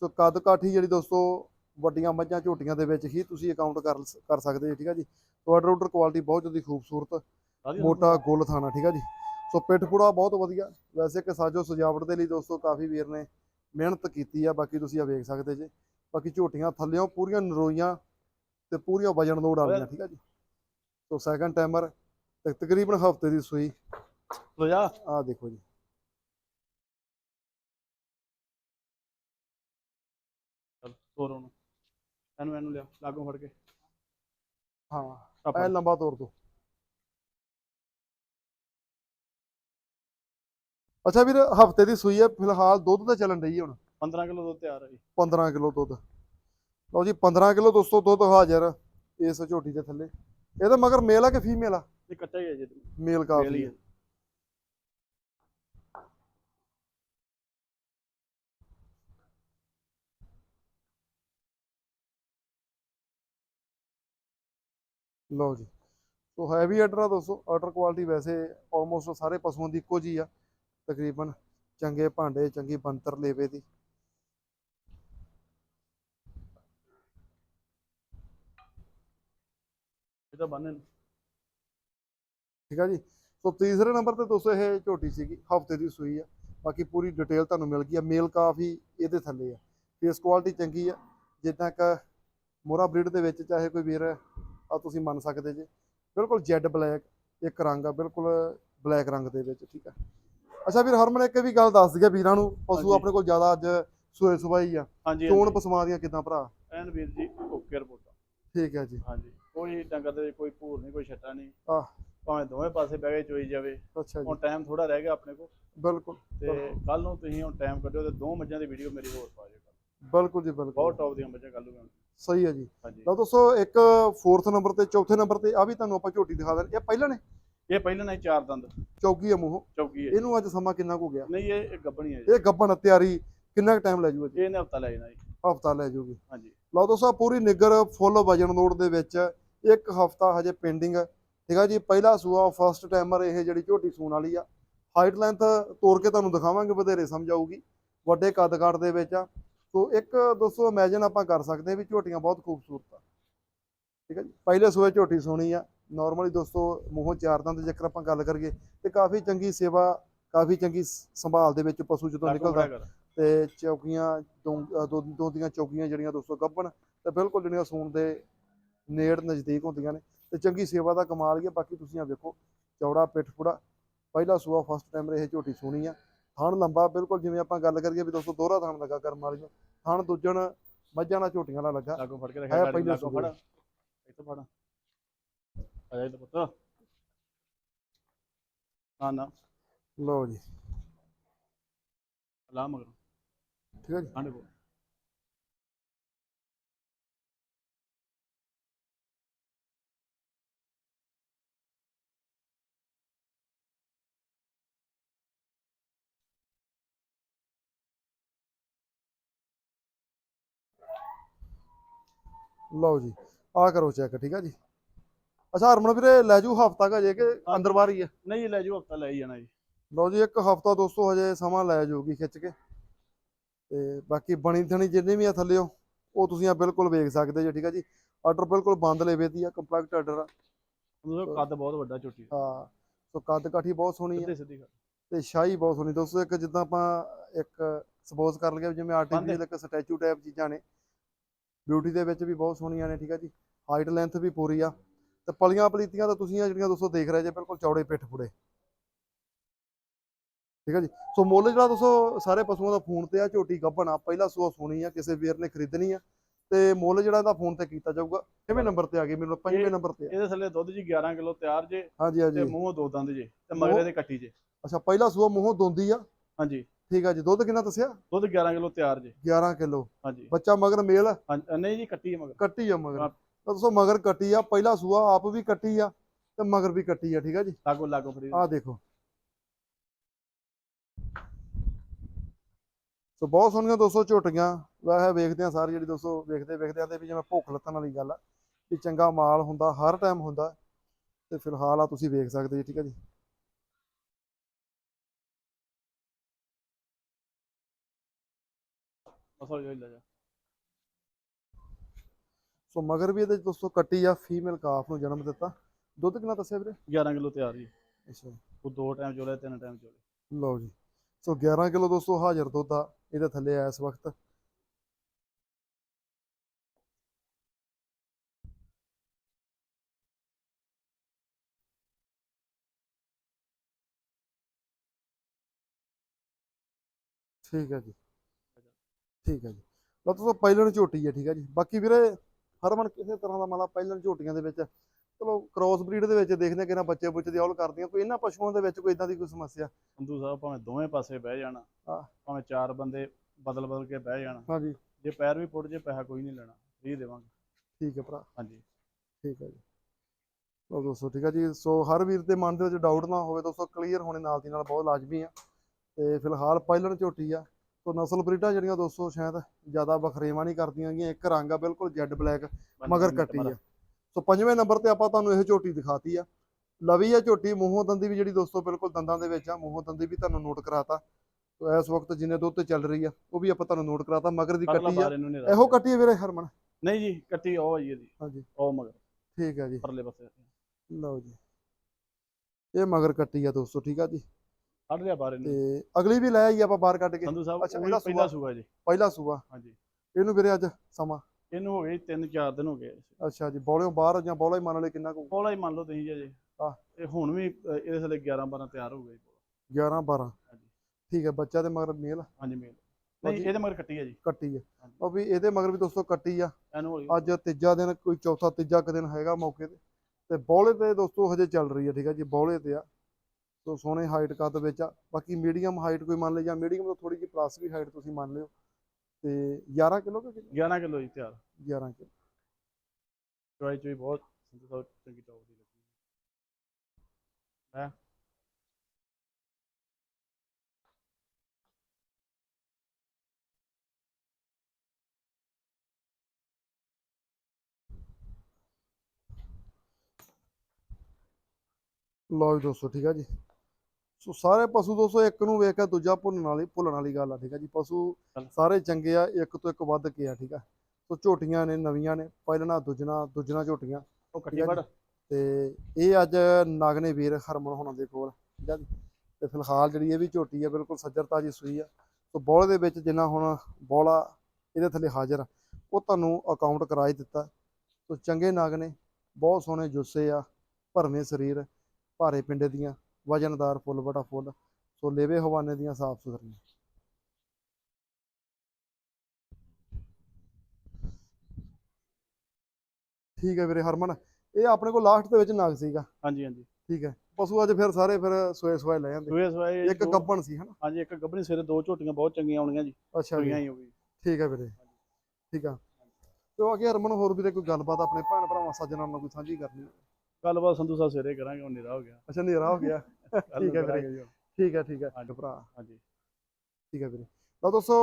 ਸੋ ਕੱਦ ਕਾਠੀ ਜਿਹੜੀ ਦੋਸਤੋ ਵੱਡੀਆਂ ਮੱਝਾਂ ਝੋਟੀਆਂ ਦੇ ਵਿੱਚ ਹੀ ਤੁਸੀਂ ਅਕਾਊਂਟ ਕਰ ਕਰ ਸਕਦੇ ਜੀ ਠੀਕ ਆ ਜੀ? ਤੁਹਾਡਾ ਆਰਡਰ ਕੁਆਲਿਟੀ ਬਹੁਤ ਜ਼ਿਆਦਾ ਖੂਬਸੂਰਤ ਮੋਟਾ ਗੁੱਲ ਥਾਣਾ ਠੀਕ ਆ ਜੀ? ਸੋ ਪਿੱਠ ਪੁੜਾ ਬਹੁਤ ਵਧੀਆ। ਵੈਸੇ ਕਿ ਸਾਜੋ ਸਜਾਵਟ ਦੇ ਲਈ ਦੋਸਤੋ ਕਾਫੀ ਵੀਰ ਨੇ ਮਿਹਨਤ ਕੀਤੀ ਆ ਬਾਕੀ ਤੁਸੀਂ ਆ ਵੇਖ ਸਕਦੇ ਜੀ। ਬਾਕੀ ਝੋਟੀਆਂ ਥੱਲਿਓਂ ਪੂਰੀਆਂ ਨਰੋਈਆਂ ਤੇ ਪੂਰੀਆਂ ਵਜਨ ਲੋਡ ਵਾਲੀਆਂ ਠੀਕ ਆ ਜੀ? ਸੋ ਸੈਕੰਡ ਟਾਈਮਰ ਤਕਰੀਬਨ ਹਫ਼ਤੇ ਦੀ ਸੂਈ। ਲੋ ਜਾ ਆਹ ਦੇਖੋ ਜੀ। ਚਲ ਤੋਰ ਉਹਨੂੰ। ਇਹਨੂੰ ਇਹਨੂੰ ਲਿਆ ਲਾਗੋਂ ਫੜ ਕੇ। ਹਾਂ ਐ। ਲੰਬਾ ਤੋਰ ਦੋ। ਅੱਛਾ ਵੀਰ ਹਫ਼ਤੇ ਦੀ ਸੂਈ ਹੈ ਫਿਲਹਾਲ ਦੁੱਧ ਤਾਂ ਚੱਲਣ ਰਹੀ ਹੁਣ। 15 ਕਿਲੋ ਦੁੱਧ ਤਿਆਰ ਹੈ ਜੀ। 15 ਕਿਲੋ ਦੁੱਧ। ਲਓ ਜੀ 15 ਕਿਲੋ ਦੋਸਤੋ ਦੁੱਧ ਹਾਜ਼ਰ ਇਸ ਝੋਟੀ ਦੇ ਥੱਲੇ। ਇਹਦਾ ਮਗਰ ਮੇਲ ਆ ਕਿ ਫੀਮੇਲ ਆ? ਇਹ ਹੀ ਹੈ ਜੀ। ਮੇਲ ਕਾਫੀ ਹੈ ਲਓ ਜੀ। ਸੋ ਹੈਵੀ ਆਰਡਰ ਆ ਦੋਸਤੋ ਆਰਡਰ ਕੁਆਲਿਟੀ ਵੈਸੇ ਆਲਮੋਸਟ ਸਾਰੇ ਪਸ਼ੂਆਂ ਦੀ ਇੱਕੋ ਜੀ ਆ। ਤਕਰੀਬਨ ਚੰਗੇ ਭਾਂਡੇ ਚੰਗੀ ਬੰਤਰ ਲੇਵੇ ਦੀ। ਇਹ ਤਾਂ ਬੰਨੇ ਠੀਕ ਆ ਜੀ। ਸੋ ਤੀਸਰੇ ਨੰਬਰ ਤੇ ਦੋਸਤੋ ਇਹ ਝੋਟੀ ਸੀਗੀ ਹਫ਼ਤੇ ਦੀ ਸੂਈ ਆ। ਬਾਕੀ ਪੂਰੀ ਡਿਟੇਲ ਤੁਹਾਨੂੰ ਮਿਲ ਗਈ ਆ। ਮੇਲ ਕਾਫੀ ਇਹਦੇ ਥੱਲੇ ਆ। ਫੇਸ ਕੁਆਲਿਟੀ ਚੰਗੀ ਆ। ਜਿੱਦਾਂ ਕਿ ਮੋਰਾ ਬਰੀਡ ਦੇ ਵਿੱਚ ਚਾਹੇ ਕੋਈ ਵੀਰ ਆ ਤੁਸੀਂ ਮੰਨ ਸਕਦੇ ਜੇ। ਬਿਲਕੁਲ ਜੈਡ ਬਲੈਕ ਇੱਕ ਰੰਗ ਆ ਬਿਲਕੁਲ ਬਲੈਕ ਰੰਗ ਦੇ ਵਿੱਚ ਠੀਕ ਆ। ਅੱਛਾ ਵੀਰ ਹਰਮਨ ਇੱਕ ਵੀ ਗੱਲ ਦੱਸ ਦਈਏ ਵੀਰਾਂ ਨੂੰ ਪਸ਼ੂ। ਆਪਣੇ ਕੋਲ ਜ਼ਿਆਦਾ ਅੱਜ ਸੂਏ ਸੁਬਾਈ ਆ। ਚੋਣ। ਪਸਮਾ ਦੀਆਂ ਕਿਦਾਂ ਭਰਾ? ਐਨ ਵੀਰ ਜੀ ਓਕੇ ਰਿਪੋਰਟ। ਠੀਕ ਹੈ ਜੀ। ਹਾਂਜੀ ਕੋਈ ਡੰਗਰ ਦੇ ਕੋਈ ਭੂਰ ਨਹੀਂ ਕੋਈ ਛੱਟਾ ਨਹੀਂ। ਆਹ। ਭਾਵੇਂ ਦੋਵੇਂ ਪਾਸੇ ਬਹਿ ਕੇ ਚੋਈ ਜਾਵੇ। ਅੱਛਾ ਜੀ। ਹੁਣ ਟਾਈਮ ਥੋੜਾ ਰਹਿ ਗਿਆ ਆਪਣੇ ਕੋਲ। ਬਿਲਕੁਲ ਤੇ ਕੱਲ ਨੂੰ ਤੁਸੀਂ ਹੁਣ ਟਾਈਮ ਕੱਢਿਓ ਤੇ ਦੋ ਮੱਝਾਂ ਦੀ ਵੀਡੀਓ ਮੇਰੀ ਹੋਰ ਪਾ ਦਿਓ। ਬਿਲਕੁਲ ਜੀ ਬਿਲਕੁਲ। ਬਹੁਤ ਟੌਪ ਦੀਆਂ ਮੱਝਾਂ ਕੱਲ ਨੂੰ ਸਹੀ ਹੈ ਜੀ। ਲਓ ਦੋਸਤੋ ਇੱਕ ਫੋਰਥ ਨੰਬਰ ਤੇ ਚੌਥੇ ਨੰਬਰ ਤੇ ਆ ਵੀ ਤੁਹਾਨੂੰ ਆਪਾਂ ਝੋਟੀ ਦਿਖਾ ਦੇਣ ਇਹ ਪਹਿਲਾਂ ਨੇ? ਇਹ ਪਹਿਲਾਂ ਨਹੀਂ ਚਾਰ ਦੰਦ। ਚੌਕੀ ਆ ਮੂੰਹ। ਚੌਕੀ ਹੈ ਇਹਨੂੰ ਅੱਜ ਸਮਾਂ ਕਿੰਨਾ ਕੁ ਗਿਆ? ਨਹੀਂ ਇਹ ਗੱਬਣੀ ਹੈ ਜੀ। ਇਹ ਗੱਬਣ ਤਿਆਰੀ। ਕਿੰਨਾ ਕੁ ਟਾਈਮ ਲੈ ਜੂਗਾ ਜੀ? ਇਹਨੇ ਹਫਤਾ ਲੈ ਜਾਣਾ ਜੀ। ਹਫਤਾ ਲੈ ਜੂਗੀ। ਹਾਂਜੀ। ਲਓ ਦੋਸਤੋ ਪੂਰੀ ਨਿੱਗਰ ਫੁੱਲ ਵਜਨ ਲੋਡ ਦੇ ਵਿੱਚ ਇੱਕ ਹਫਤਾ ਹਜੇ ਪੈਂਡਿੰਗ ਠੀਕ ਆ ਜੀ ਪਹਿਲਾ ਸੂਆ ਫਸਟ ਟਾਈਮਰ ਇਹ ਜਿਹੜੀ ਝੋਟੀ ਸੂਣ ਵਾਲੀ ਆ। ਹਾਈਟ ਲੈਂਥ ਤੋੜ ਕੇ ਤੁਹਾਨੂੰ ਦਿਖਾਵਾਂਗੇ ਵਧੇਰੇ ਸਮਝ ਆਊਗੀ। ਵੱਡੇ ਕੱਦ ਕਾਠ ਦੇ ਵਿੱਚ ਆ। ਸੋ ਇੱਕ ਦੋਸਤੋ ਇਮੇਜਿਨ ਆਪਾਂ ਕਰ ਸਕਦੇ ਹਾਂ ਵੀ ਝੋਟੀਆਂ ਬਹੁਤ ਖੂਬਸੂਰਤ ਆ। ਠੀਕ ਹੈ ਜੀ? ਪਹਿਲੇ ਸੂਏ ਝੋਟੀ ਸੋਹਣੀ ਆ। ਨਾਰਮਲੀ ਦੋਸਤੋ ਮੂੰਹੋਂ ਚਾਰ ਦੰਦ ਜੇਕਰ ਆਪਾਂ ਗੱਲ ਕਰੀਏ ਤੇ ਕਾਫੀ ਚੰਗੀ ਸੇਵਾ ਕਾਫੀ ਚੰਗੀ ਸੰਭਾਲ ਦੇ ਵਿੱਚ ਪਸ਼ੂ ਜਦੋਂ ਨਿਕਲਦਾ। ਤੇ ਚੌਕੀਆਂ ਦੋ ਦੋ ਦੀਆਂ ਚੌਕੀਆਂ ਜਿਹੜੀਆਂ ਦੋਸਤੋ ਗੱਭਣ ਤੇ ਬਿਲਕੁਲ ਜਿਹੜੀਆਂ ਸੂਣ ਦੇ ਨੇੜ ਨਜ਼ਦੀਕ ਹੁੰਦੀਆਂ ਨੇ ਤੇ ਚੰਗੀ ਸੇਵਾ ਦਾ ਕਮਾਲ ਹੀ ਆ। ਬਾਕੀ ਤੁਸੀਂ ਆ ਵੇਖੋ ਚੌੜਾ ਪਿੱਠ ਪੂੜਾ ਪਹਿਲਾ ਸੂਆ ਫਸਟ ਟਾਈਮ ਇਹ ਝੋਟੀ ਸੋਹਣੀ ਆ। ਥਣ ਲੰਬਾ ਬਿਲਕੁਲ ਜਿਵੇਂ ਆਪਾਂ ਗੱਲ ਕਰੀਏ ਵੀ ਦੋਸਤੋ ਦੋਹਰਾ ਥਣ ਲੱਗਾ ਕਰਮ ਵਾਲੀ ਨੂੰ ਥਣ ਦੂਜਣ ਮੱਝਾਂ ਨਾਲ ਝੋਟੀਆਂ ਨਾਲ ਲੱਗਾ। ਲਾਗੋਂ ਫੜ ਕੇ ਹੈ ਰੱਖਿਆ ਗਾੜੀ ਪਹਿਲੇ ਲਾਗੋਂ। ਫੜ। ਇੱਥੋਂ ਫੜ। ਆ ਜਾ ਇੱਧਰ ਪੁੱਤ। ਨਾ ਨਾ। ਲਓ ਜੀ। ਲਾ ਮਗਰ। ਠੀਕ ਹੈ ਜੀ। ਆਂਡੇ ਕੋ ਲਓ ਜੀ ਆ ਕਰੋ ਚੈੱਕ ਠੀਕ ਆ ਜੀ। ਅੱਛਾ ਹਰਮਨ ਵੀਰੇ ਲੈ ਜੂ ਹਫਤਾ ਕਾ ਜੇ ਕਿ ਅੰਦਰ ਬਾਹਰ ਹੀ ਆ? ਨਹੀਂ ਜੀ ਲੈ ਜਾਓ ਹਫਤਾ ਲੈ ਹੀ ਜਾਣਾ ਜੀ। ਲਓ ਜੀ ਇੱਕ ਹਫਤਾ ਦੋਸਤੋ ਹਜੇ ਸਮਾਂ ਲੈ ਜਾਊਗੀ ਖਿੱਚ ਕੇ। ਤੇ ਬਾਕੀ ਬਣੀ ਥਣੀ ਜਿੰਨੇ ਵੀ ਆ ਥੱਲਿਓ ਉਹ ਤੁਸੀਂ ਆ ਬਿਲਕੁਲ ਵੇਖ ਸਕਦੇ ਜੀ ਠੀਕ ਆ ਜੀ। ਆਰਡਰ ਬਿਲਕੁਲ ਬੰਦ ਲੇਵੇ ਦੀ ਆ ਕੰਪੈਕਟ ਆਰਡਰ ਆ। ਉਹਦਾ ਕੱਦ ਬਹੁਤ ਵੱਡਾ ਦਾ। ਹਾਂ ਸੋ ਕੱਦ ਕਾਠੀ ਬਹੁਤ ਸੋਹਣੀ ਆ। ਸਿੱਧੀ ਸਿੱਧੀ ਕਰ ਤੇ ਸ਼ਾਹੀ ਬਹੁਤ ਸੋਹਣੀ। ਦੋਸਤੋ ਇੱਕ ਜਿੱਦਾਂ ਆਪਾਂ ਇੱਕ ਸਪੋਜ਼ ਕਰ ਲਈਏ ਜਿਵੇਂ ਆਰਟੀਫੀਸ਼ੀਅਲ ਇੱਕ ਸਟੈਚੂ ਟਾਈਪ ਚੀਜ਼ਾਂ ਨੇ। ਬਿਊਟੀ ਦੇ ਵਿੱਚ ਵੀ ਬਹੁਤ ਸੋਹਣੀਆਂ ਨੇ ਠੀਕ ਆ ਜੀ। ਹਾਈਟ ਲੈਂਥ ਵੀ ਪੂਰੀ ਆ। ਤੇ ਪਲੀਆਂ ਪਲੀਤੀਆਂ ਤਾਂ ਤੁਸੀਂ ਆ ਜਿਹੜੀਆਂ ਦੋਸਤੋ ਦੇਖ ਰਹੇ ਜੇ ਬਿਲਕੁਲ ਚੌੜੇ ਪਿੱਠ ਪੁੜੇ ਠੀਕ ਆ ਜੀ। ਸੋ ਮੁੱਲ ਜਿਹੜਾ ਦੋਸਤੋ ਸਾਰੇ ਪਸ਼ੂਆਂ ਦਾ ਫੋਨ ਤੇ ਆ ਝੋਟੀ ਗੱਭਣ ਆ ਪਹਿਲਾ ਸੂਆ ਸੋਣੀ ਆ ਕਿਸੇ ਵੀਰ ਨੇ ਖਰੀਦਣੀ ਆ। ਤੇ ਮੁੱਲ ਜਿਹੜਾ ਇਹਦਾ ਫੋਨ ਤੇ ਕੀਤਾ ਜਾਊਗਾ। ਕਿਵੇਂ ਨੰਬਰ ਤੇ ਆ ਗਈ ਮੈਨੂੰ ਪੰਜਵੇਂ ਨੰਬਰ ਤੇ। ਇਹਦੇ ਥੱਲੇ ਦੁੱਧ ਜੀ 11 ਕਿਲੋ ਤਿਆਰ ਜੇ ਹਾਂਜੀ ਤੇ ਹਾਂਜੀ ਮੂੰਹੋਂ ਦੋ ਦੰਦ ਜੇ ਤੇ ਮਗਰੇ ਦੇ ਕੱਟੀ ਜੇ। ਅੱਛਾ ਪਹਿਲਾ ਸੂਆ ਮੂੰਹੋਂ ਦੋਂਦੀ ਆ। ਹਾਂਜੀ। ਠੀਕ ਆ ਜੀ ਦੁੱਧ ਕਿੰਨਾ ਦੱਸਿਆ? ਦੁੱਧ 11 ਕਿਲੋ ਤਿਆਰ ਜੇ। 11 ਕਿਲੋ। ਹਾਂਜੀ। ਬੱਚਾ ਮਗਰ ਮੇਲ ਹਾਂਜੀ ਨਹੀਂ ਜੀ ਕੱਟੀ ਹੈ ਮਗਰ। ਕੱਟੀ ਆ ਮਗਰ। ਤਾਂ ਦੱਸੋ ਮਗਰ ਕੱਟੀ ਆ ਪਹਿਲਾ ਸੂਆ ਆਪ ਵੀ ਕੱਟੀ ਆ ਤੇ ਮਗਰ ਵੀ ਕੱਟੀ ਆ ਠੀਕ ਆ ਜੀ? ਲਾਗੋ ਲਾਗੋ ਫਰੀ। ਆਹ ਦੇਖੋ। ਸੋ ਬਹੁਤ ਸੋਹਣੀਆਂ ਦੋਸਤੋ ਝੋਟੀਆਂ। ਵੈਸੇ ਵੇਖਦੇ ਆ ਸਾਰੇ ਜਿਹੜੀ ਦੋਸਤੋ ਵੇਖਦੇ ਵੇਖਦੇ ਆ ਤੇ ਵੀ ਜਿਵੇਂ ਭੁੱਖ ਲੱਤਣ ਵਾਲੀ ਗੱਲ ਆ ਵੀ ਚੰਗਾ ਮਾਲ ਹੁੰਦਾ ਹਰ ਟਾਈਮ ਹੁੰਦਾ। ਤੇ ਫਿਲਹਾਲ ਆ ਤੁਸੀਂ ਵੇਖ ਸਕਦੇ ਜੀ ਠੀਕ ਆ ਜੀ? ਨਸਲ ਜੋ ਹਿੱਲਾ ਜਾ ਸੋ ਮਗਰ ਵੀ ਇਹਦੇ ਦੋਸਤੋ ਕੱਟੀ ਆ ਫੀਮੇਲ ਕਾਫ ਨੂੰ ਜਨਮ ਦਿੱਤਾ ਦੁੱਧ ਕਿੰਨਾ ਦੱਸਿਆ ਵੀਰੇ? 11 ਕਿਲੋ ਤਿਆਰ ਜੀ। ਅੱਛਾ। ਉਹ ਦੋ ਟਾਈਮ ਚੋਲੇ ਤਿੰਨ ਟਾਈਮ ਚੋਲੇ। ਲਓ ਜੀ। ਸੋ 11 ਕਿਲੋ ਦੋਸਤੋ ਹਾਜ਼ਰ ਦੁੱਧ ਆ। ਇਹਦੇ ਥੱਲੇ ਆ ਇਸ ਵਕਤ। ਠੀਕ ਹੈ ਜੀ। ਠੀਕ ਹੈ ਜੀ। ਲਓ ਦੋਸਤੋ ਪਹਿਲਣ ਝੋਟੀ ਹੈ ਠੀਕ ਹੈ ਜੀ। ਬਾਕੀ ਵੀਰੇ ਹਰਮਨ ਕਿਸੇ ਤਰ੍ਹਾਂ ਦਾ ਮਤਲਬ ਪਹਿਲਣ ਝੋਟੀਆਂ ਦੇ ਵਿੱਚ ਚਲੋ ਕ੍ਰੋਸ ਬਰੀਡ ਦੇ ਵਿੱਚ ਦੇਖਦੇ ਹਾਂ ਕਿ ਨਾ ਬੱਚੇ ਬੁੱਚੇ ਦੀ ਔਲ ਕਰਦੀਆਂ। ਕੋਈ ਇਹਨਾਂ ਪਸ਼ੂਆਂ ਦੇ ਵਿੱਚ ਕੋਈ ਇਦਾਂ ਦੀ ਕੋਈ ਸਮੱਸਿਆ? ਸੰਧੂ ਸਾਹਿਬ ਭਾਵੇਂ ਦੋਵੇਂ ਪਾਸੇ ਬਹਿ ਜਾਣ। ਭਾਵੇਂ ਚਾਰ ਬੰਦੇ ਬਦਲ ਬਦਲ ਕੇ ਬਹਿ ਜਾਣ ਹਾਂਜੀ ਜੇ। ਪੈਰ ਵੀ ਪੁੱਟ ਜੇ ਪੈਸਾ ਕੋਈ ਨਹੀਂ ਲੈਣਾ ਫ੍ਰੀ ਦੇਵਾਂਗੇ। ਠੀਕ ਹੈ ਭਰਾ। ਹਾਂਜੀ। ਠੀਕ ਹੈ ਜੀ। ਲਓ ਦੋਸਤੋ ਠੀਕ ਹੈ ਜੀ। ਸੋ ਹਰ ਵੀਰ ਦੇ ਮਨ ਦੇ ਵਿੱਚ ਡਾਊਟ ਨਾ ਹੋਵੇ ਦੋਸਤੋ ਕਲੀਅਰ ਹੋਣੇ ਨਾਲ ਦੀ ਨਾਲ ਬਹੁਤ ਲਾਜ਼ਮੀ ਆ। ਤੇ ਫਿਲਹਾਲ ਪਹਿਲਣ ਝੋਟੀ ਆ। ਸੋ ਨਸਲ ਬਰੀਡਾਂ ਜਿਹੜੀਆਂ ਦੋਸਤੋ ਸ਼ਾਇਦ ਜ਼ਿਆਦਾ ਬਖਰੇਵਾਂ ਨਹੀਂ ਕਰਦੀਆਂ ਗੀਆਂ ਇੱਕ ਰੰਗ ਆ ਬਿਲਕੁਲ ਜੈਡ ਬਲੈਕ ਮਗਰ ਕੱਟੀ ਆ। ਸੋ ਪੰਜਵੇਂ ਨੰਬਰ ਤੇ ਆਪਾਂ ਤੁਹਾਨੂੰ ਇਹ ਝੋਟੀ ਦਿਖਾਤੀ ਆ। ਲਵੀ ਆ ਝੋਟੀ ਮੂੰਹੋਂ ਦੰਦੀ ਵੀ ਜਿਹੜੀ ਦੋਸਤੋ ਬਿਲਕੁਲ ਦੰਦਾਂ ਦੇ ਵਿੱਚ ਆ ਮੂੰਹੋਂ ਦੰਦੀ ਵੀ ਤੁਹਾਨੂੰ ਨੋਟ ਕਰਾਤਾ। ਸੋ ਇਸ ਵਕਤ ਜਿੰਨੇ ਦੁੱਧ ਤੇ ਚੱਲ ਰਹੀ ਆ ਉਹ ਵੀ ਆਪਾਂ ਤੁਹਾਨੂੰ ਨੋਟ ਕਰਾਤਾ ਮਗਰ ਦੀ ਕੱਟੀ ਆ। ਇਹੋ ਕੱਟੀ ਆ ਵੀਰੇ ਹਰਮਨ? ਨਹੀਂ ਜੀ ਕੱਟੀ ਉਹ ਆ ਜੀ। ਇਹਦੀ ਹਾਂਜੀ। ਉਹ ਮਗਰ। ਠੀਕ ਹੈ ਜੀ। ਪਰਲੇ ਪਾਸੇ ਲਓ ਜੀ। ਇਹ ਮਗਰ ਕੱਟੀ ਆ ਦੋਸਤੋ ਠੀਕ ਆ ਜੀ। ਕੱਢ ਲਿਆ ਬਾਹਰ ਇਹਨੂੰ। ਤੇ ਅਗਲੀ ਵੀ ਲੈ ਆਈ ਆਪਾਂ ਬਾਹਰ ਕੱਢ ਕੇ। ਸੰਧੂ ਸਾਹਿਬ ਅੱਛਾ, ਇਹਦਾ ਪਹਿਲਾ ਸੂਆ। ਜੀ। ਪਹਿਲਾ ਸੂਆ। ਹਾਂਜੀ। ਇਹਨੂੰ ਵੀਰੇ ਅੱਜ ਸਮਾਂ। ਇਹਨੂੰ ਹੋ ਗਏ 3-4 ਦਿਨ ਹੋ ਗਏ। ਅੱਛਾ ਜੀ ਬੌਲਿਓ ਬਾਹਰ ਜਾਂ ਬੌਲਾ ਹੀ ਮੰਨ ਲਏ ਕਿੰਨਾ ਕੁ ਪੋਲਾ ਹੀ ਮੰਨ ਲਓ ਤੁਸੀਂ ਜੀ ਅਜੇ। ਆਹ। ਇਹ ਹੁਣ ਵੀ ਇਹਦੇ ਥੱਲੇ 11-12 ਤਿਆਰ ਹੋ ਗਏ 11 12 ਹਾਂਜੀ। ਠੀਕ ਹੈ ਬੱਚਾ ਦੇ ਮਗਰ ਮੇਲ। ਹਾਂਜੀ ਮੇਲ। ਲਓ ਨਹੀਂ। ਇਹਦੇ ਮਗਰ ਕੱਟੀ ਆ ਜੀ। ਕੱਟੀ ਹੈ। ਉਹ ਵੀ ਇਹਦੇ ਮਗਰ ਵੀ ਦੋਸਤੋ ਕੱਟੀ ਆ। ਹੋ ਅੱਜ ਤੀਜਾ ਦਿਨ ਕੋਈ ਚੌਥਾ ਤੀਜਾ ਕੁ ਦਿਨ ਹੈਗਾ ਮੌਕੇ ਤੇ। ਤੇ ਬੌਲੇ ਤੇ ਦੋਸਤੋ ਹਜੇ ਚੱਲ ਰਹੀ ਹੈ ਠੀਕ ਹੈ ਜੀ ਬੌਲੇ ਤੇ ਆ। ਸੋ ਸੋਹਣੇ ਹਾਈਟ ਕੱਦ ਵਿੱਚ ਆ। ਬਾਕੀ ਮੀਡੀਅਮ ਹਾਈਟ ਕੋਈ ਮੰਨ ਲਏ ਜਾਂ ਮੀਡੀਅਮ ਤੋਂ ਥੋੜੀ ਜਿਹੀ ਪਲੱਸ ਵੀ ਹਾਈਟ ਤੁਸੀਂ ਮੰਨ ਲਿਓ। ਤੇ 11 ਕਿਲੋ ਕਿ 11 ਕਿਲੋ ਜੀ ਤਿਆਰ। 11 ਕਿਲੋ। ਚੋਈ ਚੋਈ ਬਹੁਤ ਸੰਧੂ ਸਾਹਿਬ ਚੰਗੀ ਟੌਪ ਦੀ ਲੱਗੀ। ਹੈ? ਲਓ ਜੀ ਦੋਸਤੋ ਠੀਕ ਆ ਜੀ। ਸੋ ਸਾਰੇ ਪਸ਼ੂ ਦੋਸਤੋ ਇੱਕ ਨੂੰ ਵੇਖ ਕੇ ਦੂਜਾ ਭੁੱਲਣ ਵਾਲੀ ਭੁੱਲਣ ਵਾਲੀ ਗੱਲ ਆ ਠੀਕ ਆ ਜੀ? ਪਸ਼ੂ। ਸਾਰੇ ਚੰਗੇ ਆ ਇੱਕ ਤੋਂ ਇੱਕ ਵੱਧ ਕੇ ਆ ਠੀਕ ਆ? ਸੋ ਝੋਟੀਆਂ ਨੇ ਨਵੀਆਂ ਨੇ ਪਹਿਲਣਾ ਦੂਜਣਾ ਦੂਜਣਾ ਝੋਟੀਆਂ। ਉਹ ਕੱਟੀ ਫੜ। ਤੇ ਇਹ ਅੱਜ ਨਾਗਨੇ ਵੀਰ ਹਰਮਨ ਹੋਣਾ ਦੇ ਕੋਲ ਠੀਕ ਆ ਜੀ? ਤੇ ਫਿਲਹਾਲ ਜਿਹੜੀ ਇਹ ਵੀ ਝੋਟੀ ਆ ਬਿਲਕੁਲ ਸੱਜਰਤਾ ਜੀ ਸੂਈ ਆ। ਸੋ ਬੋਲ ਦੇ ਵਿੱਚ ਜਿੰਨਾ ਹੁਣ ਬੋਲਾ ਇਹਦੇ ਥੱਲੇ ਹਾਜ਼ਰ ਉਹ ਤੁਹਾਨੂੰ ਅਕਾਊਂਟ ਕਰਾ ਹੀ ਦਿੱਤਾ। ਸੋ ਚੰਗੇ ਨਾਗ ਨੇ ਬਹੁਤ ਸੋਹਣੇ ਜੁੱਸੇ ਆ ਭਰਵੇਂ ਸਰੀਰ ਭਾਰੇ ਪਿੰਡੇ ਦੀਆਂ। ਵਜਨਦਾਰ ਫੁੱਲ ਬੜਾ ਫੁੱਲ। ਸੋ ਲੇਵੇ ਹਵਾਨੇ ਦੀਆਂ ਸਾਫ਼ ਸੁਥਰੀਆਂ। ਠੀਕ ਹੈ ਵੀਰੇ ਹਰਮਨ ਇਹ ਆਪਣੇ ਕੋਲ ਲਾਸਟ ਦੇ ਵਿੱਚ ਨਾਗ ਸੀਗਾ। ਹਾਂਜੀ ਹਾਂਜੀ। ਠੀਕ ਹੈ। ਪਸ਼ੂ ਅੱਜ ਫਿਰ ਸਾਰੇ ਫਿਰ ਸੋਏ ਸੋਏ ਲੈ ਜਾਂਦੇ। ਸੂਏ ਸਵਾਏ ਇੱਕ ਗੱਬਣ ਸੀ ਹਨਾ? ਹਾਂਜੀ ਇੱਕ ਗੱਭਣੀ ਸਿਰੇ ਦੋ ਝੋਟੀਆਂ ਬਹੁਤ ਚੰਗੀਆਂ ਆਉਣੀਆਂ ਜੀ। ਅੱਛਾ ਜੀ। ਹੀ ਹੋ ਗਈ ਠੀਕ ਹੈ ਵੀਰੇ। ਠੀਕ ਆ। ਤੇ ਉਹ ਅੱਗੇ ਹਰਮਨ ਹੋਰ ਵੀਰੇ ਕੋਈ ਗੱਲਬਾਤ ਆਪਣੇ ਭੈਣ ਭਰਾਵਾਂ ਸੱਜਣਾਂ ਨਾਲ ਕੋਈ ਸਾਂਝੀ ਕਰਨੀ। ਗੱਲਬਾਤ ਸੰਧੂ ਸਾਹਿਬ ਸਿਰੇ ਕਰਾਂਗੇ ਹੁਣ ਨਿਰਾ ਹੋ ਗਿਆ। ਅੱਛਾ ਹਨੇਰਾ ਹੋ ਗਿਆ। ਠੀਕ ਹੈ ਵੀਰੇ। ਠੀਕ ਹੈ ਠੀਕ ਹੈ। ਭਰਾ। ਹਾਂਜੀ। ਠੀਕ ਹੈ ਵੀਰੇ। ਤਾਂ ਦੋਸਤੋ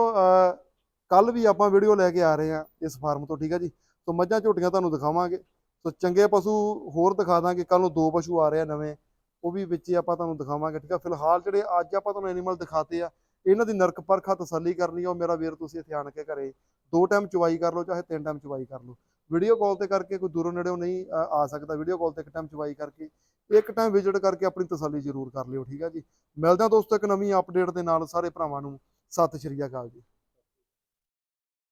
ਕੱਲ ਵੀ ਆਪਾਂ ਵੀਡੀਓ ਲੈ ਕੇ ਆ ਰਹੇ ਹਾਂ ਇਸ ਫਾਰਮ ਤੋਂ ਠੀਕ ਹੈ ਜੀ? ਸੋ ਮੱਝਾਂ ਝੋਟੀਆਂ ਤੁਹਾਨੂੰ ਦਿਖਾਵਾਂਗੇ। ਸੋ ਚੰਗੇ ਪਸ਼ੂ ਹੋਰ ਦਿਖਾ ਦਾਂਗੇ। ਕੱਲ ਨੂੰ ਦੋ ਪਸ਼ੂ ਆ ਰਹੇ ਆ ਨਵੇਂ ਉਹ ਵੀ ਵਿੱਚ ਹੀ ਆਪਾਂ ਤੁਹਾਨੂੰ ਦਿਖਾਵਾਂਗੇ ਠੀਕ ਹੈ? ਫਿਲਹਾਲ ਜਿਹੜੇ ਅੱਜ ਆਪਾਂ ਤੁਹਾਨੂੰ ਐਨੀਮਲ ਦਿਖਾਤੇ ਆ ਇਹਨਾਂ ਦੀ ਨਰਕ ਪਰਖਾ ਤਸੱਲੀ ਕਰਨੀ ਆ। ਉਹ ਮੇਰਾ ਵੀਰ ਤੁਸੀਂ ਇੱਥੇ ਆਣ ਕੇ ਘਰੇ ਦੋ ਟਾਈਮ ਚੁਵਾਈ ਕਰ ਲਓ ਚਾਹੇ ਤਿੰਨ ਟਾਈਮ ਚੁਵਾਈ ਕਰ ਲਓ। ਵੀਡੀਓ ਕਾਲ ਤੇ ਕਰਕੇ ਕੋਈ ਦੂਰੋਂ ਨੇੜਿਓਂ ਨਹੀਂ ਆ ਸਕਦਾ। ਵੀਡੀਓ ਕਾਲ ਤੇ ਇੱਕ ਟਾਈਮ ਚੁਵਾਈ ਕਰਕੇ ਇੱਕ ਟਾਈਮ ਵਿਜ਼ਿਟ ਕਰਕੇ ਆਪਣੀ ਤਸੱਲੀ ਜ਼ਰੂਰ ਕਰ ਲਿਓ, ਠੀਕ ਹੈ ਜੀ? ਮਿਲਦੇ ਹਾਂ ਦੋਸਤੋ ਇੱਕ ਨਵੀਂ ਅਪਡੇਟ ਦੇ ਨਾਲ, ਸਾਰੇ ਭਰਾਵਾਂ ਨੂੰ, ਸਤਿ ਸ਼੍ਰੀ ਅਕਾਲ ਜੀ।